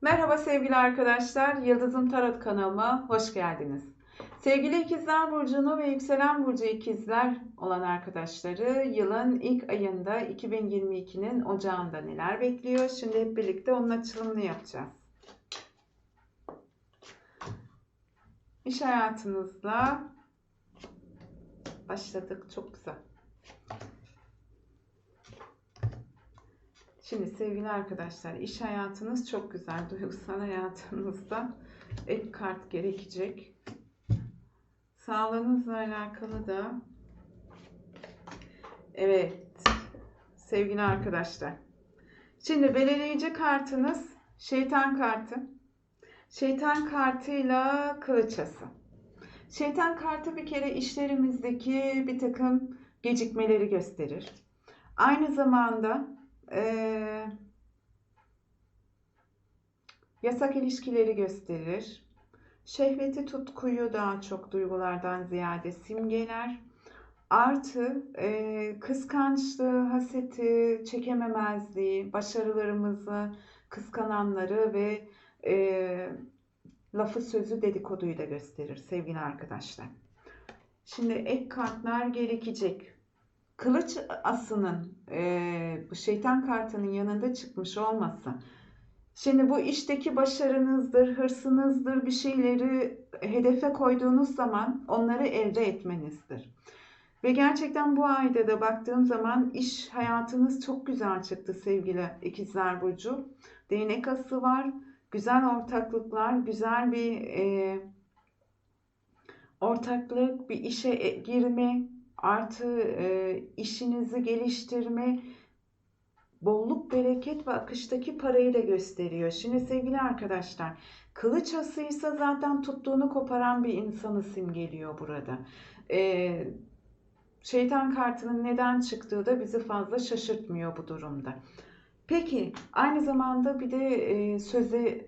Merhaba sevgili arkadaşlar, Yıldızım Tarot kanalıma hoş geldiniz. Sevgili ikizler burcunu ve yükselen burcu ikizler olan arkadaşları yılın ilk ayında 2022'nin ocağında neler bekliyor? Şimdi hep birlikte onun açılımını yapacağız. İş hayatınızla başladık. Çok güzel. Şimdi sevgili arkadaşlar iş hayatınız çok güzel. Duygusal hayatınızda ek kart gerekecek. Sağlığınızla alakalı da evet sevgili arkadaşlar. Şimdi belirleyici kartınız şeytan kartı. Şeytan kartıyla kılıçası. Şeytan kartı bir kere işlerimizdeki bir takım gecikmeleri gösterir. Aynı zamanda ee, yasak ilişkileri gösterir. Şehveti tutkuyu daha çok duygulardan ziyade simgeler. Artı e, kıskançlığı, haseti, çekememezliği, başarılarımızı kıskananları ve e, lafı sözü dedikoduyu da gösterir sevgili arkadaşlar. Şimdi ek kartlar gerekecek. Kılıç asının e, şeytan kartının yanında çıkmış olması. Şimdi bu işteki başarınızdır, hırsınızdır, bir şeyleri hedefe koyduğunuz zaman onları elde etmenizdir. Ve gerçekten bu ayda da baktığım zaman iş hayatınız çok güzel çıktı sevgili ikizler burcu. Değnek ası var, güzel ortaklıklar, güzel bir e, ortaklık, bir işe girme, artı e, işinizi geliştirme, bolluk, bereket ve akıştaki parayı da gösteriyor. Şimdi sevgili arkadaşlar, kılıç asıysa zaten tuttuğunu koparan bir insanı simgeliyor burada. E, şeytan kartının neden çıktığı da bizi fazla şaşırtmıyor bu durumda. Peki aynı zamanda bir de e, söze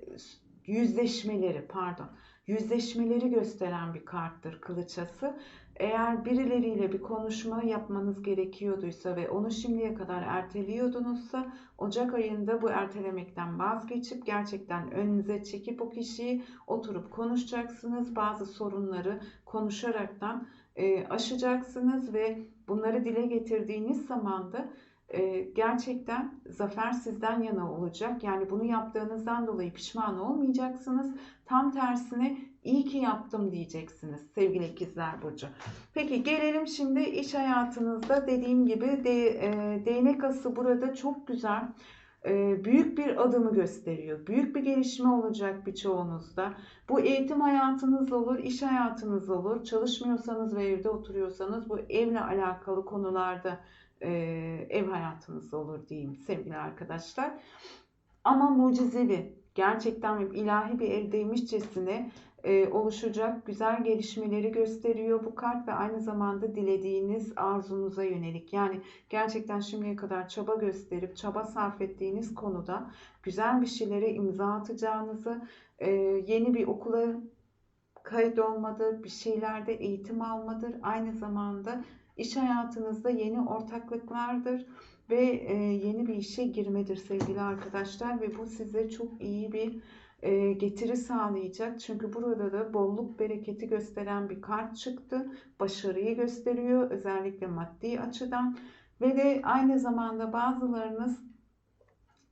yüzleşmeleri pardon yüzleşmeleri gösteren bir karttır kılıçası. Eğer birileriyle bir konuşma yapmanız gerekiyorduysa ve onu şimdiye kadar erteliyordunuzsa Ocak ayında bu ertelemekten vazgeçip gerçekten önünüze çekip o kişiyi oturup konuşacaksınız. Bazı sorunları konuşaraktan e, aşacaksınız ve bunları dile getirdiğiniz zaman da e, gerçekten zafer sizden yana olacak. Yani bunu yaptığınızdan dolayı pişman olmayacaksınız. Tam tersine iyi ki yaptım diyeceksiniz sevgili ikizler burcu. Peki gelelim şimdi iş hayatınızda dediğim gibi de, e, değnek ası burada çok güzel e, büyük bir adımı gösteriyor. Büyük bir gelişme olacak birçoğunuzda. Bu eğitim hayatınız olur, iş hayatınız olur. Çalışmıyorsanız ve evde oturuyorsanız bu evle alakalı konularda e, ev hayatınız olur diyeyim sevgili arkadaşlar. Ama mucizevi, gerçekten ilahi bir evdeymişçesine e, oluşacak güzel gelişmeleri gösteriyor bu kart ve aynı zamanda dilediğiniz arzunuza yönelik. Yani gerçekten şimdiye kadar çaba gösterip çaba sarf ettiğiniz konuda güzel bir şeylere imza atacağınızı, e, yeni bir okula kayıt olmadır, bir şeylerde eğitim almadır. Aynı zamanda iş hayatınızda yeni ortaklıklardır ve e, yeni bir işe girmedir sevgili arkadaşlar ve bu size çok iyi bir e, getiri sağlayacak. Çünkü burada da bolluk bereketi gösteren bir kart çıktı. Başarıyı gösteriyor özellikle maddi açıdan ve de aynı zamanda bazılarınız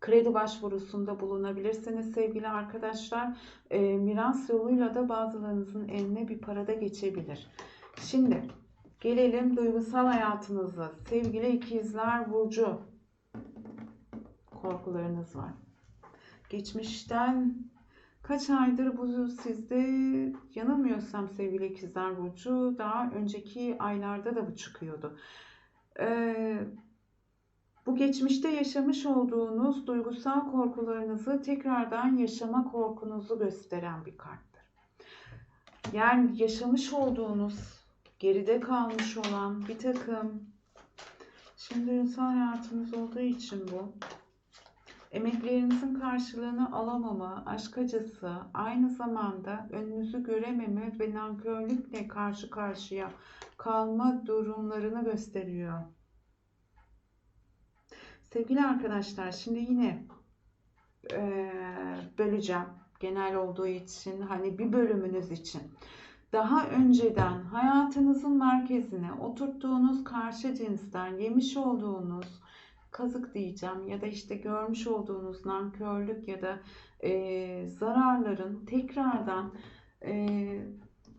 kredi başvurusunda bulunabilirsiniz sevgili arkadaşlar. E, miras yoluyla da bazılarınızın eline bir parada geçebilir. Şimdi gelelim duygusal hayatınıza. Sevgili ikizler burcu korkularınız var. Geçmişten kaç aydır bu sizde yanılmıyorsam sevgili ikizler burcu daha önceki aylarda da bu çıkıyordu. Ee, bu geçmişte yaşamış olduğunuz duygusal korkularınızı tekrardan yaşama korkunuzu gösteren bir karttır. Yani yaşamış olduğunuz, geride kalmış olan bir takım, şimdi insan hayatımız olduğu için bu, emeklerinizin karşılığını alamama, aşk acısı, aynı zamanda önünüzü görememe ve nankörlükle karşı karşıya kalma durumlarını gösteriyor. Sevgili arkadaşlar şimdi yine e, böleceğim. Genel olduğu için hani bir bölümünüz için. Daha önceden hayatınızın merkezine oturttuğunuz karşı cinsten yemiş olduğunuz kazık diyeceğim ya da işte görmüş olduğunuz nankörlük ya da e, zararların tekrardan e,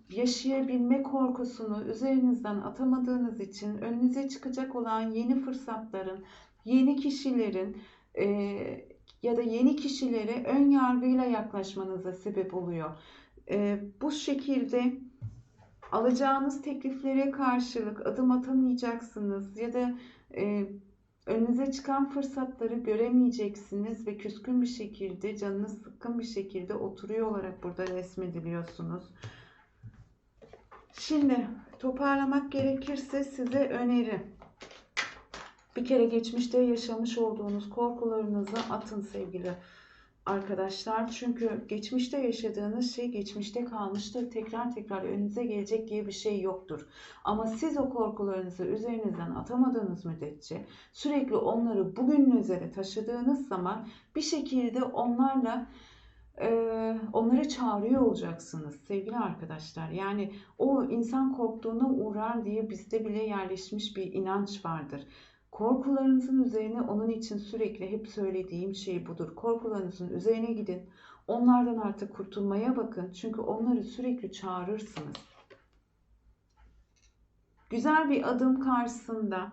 yaşayabilme korkusunu üzerinizden atamadığınız için önünüze çıkacak olan yeni fırsatların, yeni kişilerin e, ya da yeni kişilere ön yargıyla yaklaşmanıza sebep oluyor. E, bu şekilde alacağınız tekliflere karşılık adım atamayacaksınız ya da e, önünüze çıkan fırsatları göremeyeceksiniz ve küskün bir şekilde, canınız sıkkın bir şekilde oturuyor olarak burada resmediliyorsunuz. Şimdi toparlamak gerekirse size öneri. Bir kere geçmişte yaşamış olduğunuz korkularınızı atın sevgili arkadaşlar. Çünkü geçmişte yaşadığınız şey geçmişte kalmıştır. Tekrar tekrar önünüze gelecek diye bir şey yoktur. Ama siz o korkularınızı üzerinizden atamadığınız müddetçe sürekli onları bugününüze de taşıdığınız zaman bir şekilde onlarla e, onları çağırıyor olacaksınız sevgili arkadaşlar. Yani o insan korktuğuna uğrar diye bizde bile yerleşmiş bir inanç vardır. Korkularınızın üzerine onun için sürekli hep söylediğim şey budur. Korkularınızın üzerine gidin. Onlardan artık kurtulmaya bakın. Çünkü onları sürekli çağırırsınız. Güzel bir adım karşısında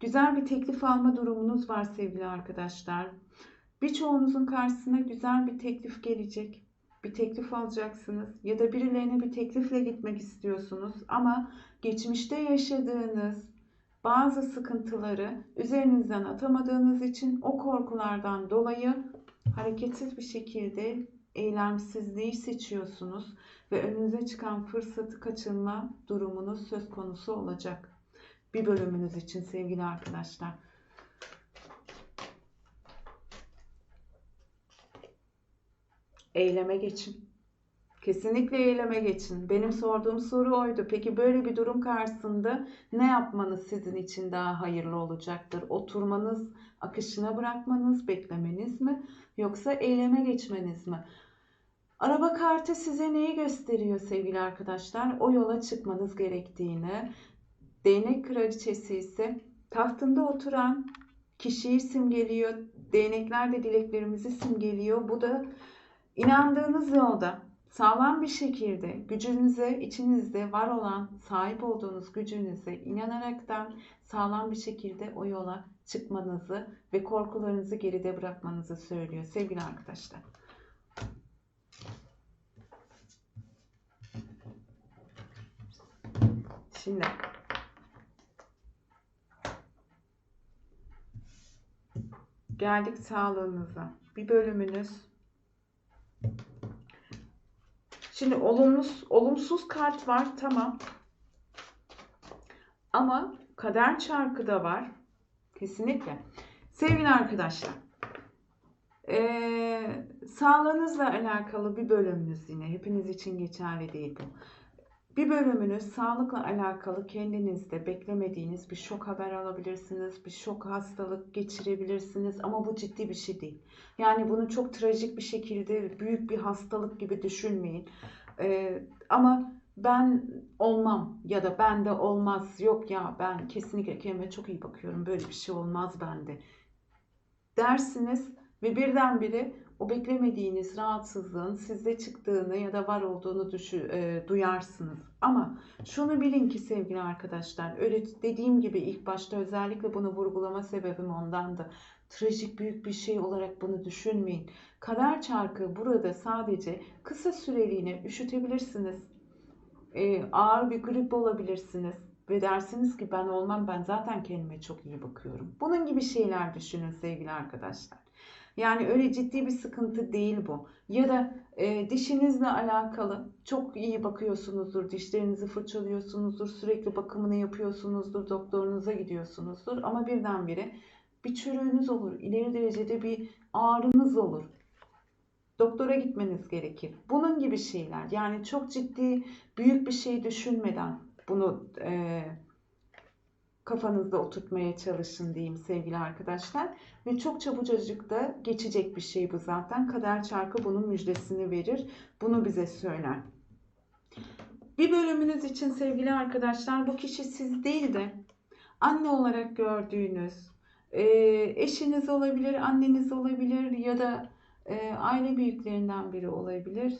güzel bir teklif alma durumunuz var sevgili arkadaşlar. Birçoğunuzun karşısına güzel bir teklif gelecek. Bir teklif alacaksınız ya da birilerine bir teklifle gitmek istiyorsunuz ama geçmişte yaşadığınız bazı sıkıntıları üzerinizden atamadığınız için o korkulardan dolayı hareketsiz bir şekilde eylemsizliği seçiyorsunuz ve önünüze çıkan fırsatı kaçırma durumunuz söz konusu olacak. Bir bölümünüz için sevgili arkadaşlar. Eyleme geçin. Kesinlikle eyleme geçin. Benim sorduğum soru oydu. Peki böyle bir durum karşısında ne yapmanız sizin için daha hayırlı olacaktır? Oturmanız, akışına bırakmanız, beklemeniz mi? Yoksa eyleme geçmeniz mi? Araba kartı size neyi gösteriyor sevgili arkadaşlar? O yola çıkmanız gerektiğini. Değnek kraliçesi ise tahtında oturan kişiyi simgeliyor. Değnekler de dileklerimizi simgeliyor. Bu da inandığınız yolda sağlam bir şekilde gücünüze, içinizde var olan, sahip olduğunuz gücünüze inanaraktan sağlam bir şekilde o yola çıkmanızı ve korkularınızı geride bırakmanızı söylüyor sevgili arkadaşlar. Şimdi geldik sağlığınıza. Bir bölümünüz Şimdi olumsuz, olumsuz kart var tamam. Ama kader çarkı da var. Kesinlikle. Sevgili arkadaşlar. Ee, sağlığınızla alakalı bir bölümünüz yine. Hepiniz için geçerli değil bu. Bir bölümünüz sağlıkla alakalı kendinizde beklemediğiniz bir şok haber alabilirsiniz. Bir şok hastalık geçirebilirsiniz ama bu ciddi bir şey değil. Yani bunu çok trajik bir şekilde büyük bir hastalık gibi düşünmeyin. Ee, ama ben olmam ya da bende olmaz yok ya ben kesinlikle kendime çok iyi bakıyorum böyle bir şey olmaz bende dersiniz ve birdenbire o beklemediğiniz rahatsızlığın sizde çıktığını ya da var olduğunu düşü, e, duyarsınız. Ama şunu bilin ki sevgili arkadaşlar, öyle dediğim gibi ilk başta özellikle bunu vurgulama sebebim ondandı. Trajik büyük bir şey olarak bunu düşünmeyin. Kader çarkı burada sadece kısa süreliğine üşütebilirsiniz. E, ağır bir grip olabilirsiniz ve dersiniz ki ben olmam ben zaten kendime çok iyi bakıyorum. Bunun gibi şeyler düşünün sevgili arkadaşlar. Yani öyle ciddi bir sıkıntı değil bu. Ya da e, dişinizle alakalı çok iyi bakıyorsunuzdur, dişlerinizi fırçalıyorsunuzdur, sürekli bakımını yapıyorsunuzdur, doktorunuza gidiyorsunuzdur ama birdenbire bir çürüğünüz olur, ileri derecede bir ağrınız olur. Doktora gitmeniz gerekir. Bunun gibi şeyler. Yani çok ciddi, büyük bir şey düşünmeden bunu e, kafanızda oturtmaya çalışın diyeyim sevgili arkadaşlar. Ve çok çabucacık da geçecek bir şey bu zaten. Kader çarkı bunun müjdesini verir. Bunu bize söyler. Bir bölümünüz için sevgili arkadaşlar bu kişi siz değil de anne olarak gördüğünüz e, eşiniz olabilir, anneniz olabilir ya da e, aile büyüklerinden biri olabilir.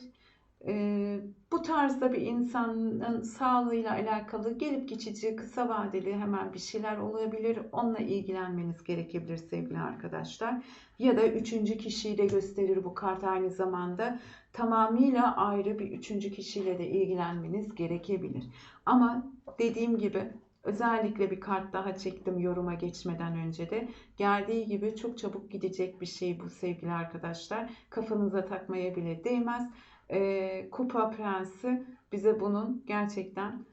E, bu tarzda bir insanın sağlığıyla alakalı gelip geçici, kısa vadeli hemen bir şeyler olabilir. Onunla ilgilenmeniz gerekebilir sevgili arkadaşlar. Ya da üçüncü kişiyi de gösterir bu kart aynı zamanda. Tamamıyla ayrı bir üçüncü kişiyle de ilgilenmeniz gerekebilir. Ama dediğim gibi özellikle bir kart daha çektim yoruma geçmeden önce de. Geldiği gibi çok çabuk gidecek bir şey bu sevgili arkadaşlar. Kafanıza takmaya bile değmez. Ee, Kupa Prensi bize bunun gerçekten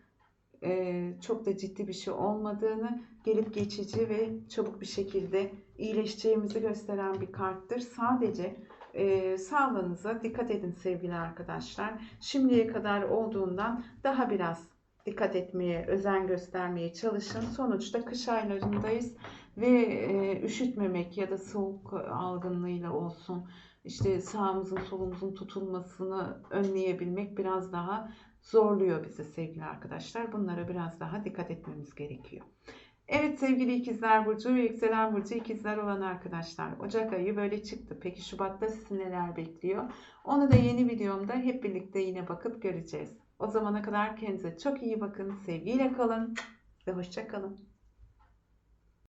e, çok da ciddi bir şey olmadığını, gelip geçici ve çabuk bir şekilde iyileşeceğimizi gösteren bir karttır. Sadece e, sağlığınıza dikkat edin sevgili arkadaşlar. Şimdiye kadar olduğundan daha biraz dikkat etmeye, özen göstermeye çalışın. Sonuçta kış aylarındayız ve e, üşütmemek ya da soğuk algınlığıyla olsun işte sağımızın solumuzun tutulmasını önleyebilmek biraz daha zorluyor bizi sevgili arkadaşlar. Bunlara biraz daha dikkat etmemiz gerekiyor. Evet sevgili ikizler burcu ve yükselen burcu ikizler olan arkadaşlar. Ocak ayı böyle çıktı. Peki Şubat'ta sizi neler bekliyor? Onu da yeni videomda hep birlikte yine bakıp göreceğiz. O zamana kadar kendinize çok iyi bakın. Sevgiyle kalın ve hoşça kalın.